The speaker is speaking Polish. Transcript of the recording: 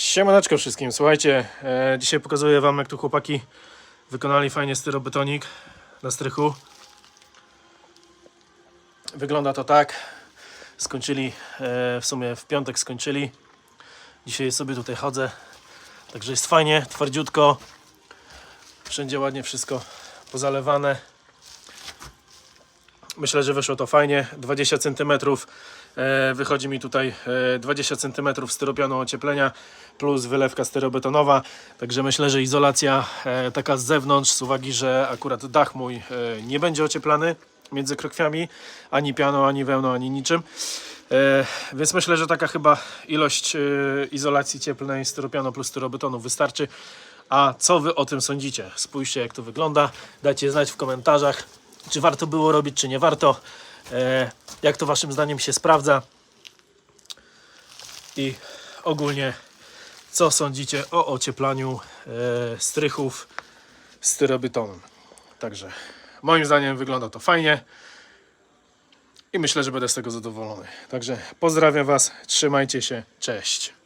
Siemaneczko wszystkim, słuchajcie, e, dzisiaj pokazuję wam jak tu chłopaki wykonali fajnie styrobetonik na strychu. Wygląda to tak, skończyli, e, w sumie w piątek skończyli, dzisiaj sobie tutaj chodzę, także jest fajnie, twardziutko, wszędzie ładnie wszystko pozalewane. Myślę, że wyszło to fajnie. 20 cm e, wychodzi mi tutaj e, 20 cm styropianu ocieplenia plus wylewka styrobetonowa. Także myślę, że izolacja e, taka z zewnątrz, z uwagi, że akurat dach mój e, nie będzie ocieplany między krokwiami, ani pianą, ani wełną, ani niczym. E, więc myślę, że taka chyba ilość e, izolacji cieplnej styropianu plus styrobetonu wystarczy. A co wy o tym sądzicie? Spójrzcie jak to wygląda. Dajcie znać w komentarzach, czy warto było robić, czy nie warto. E, jak to waszym zdaniem się sprawdza. I ogólnie co sądzicie o ocieplaniu e, strychów styrobetonem. Także moim zdaniem wygląda to fajnie i myślę, że będę z tego zadowolony. Także pozdrawiam Was, trzymajcie się, cześć.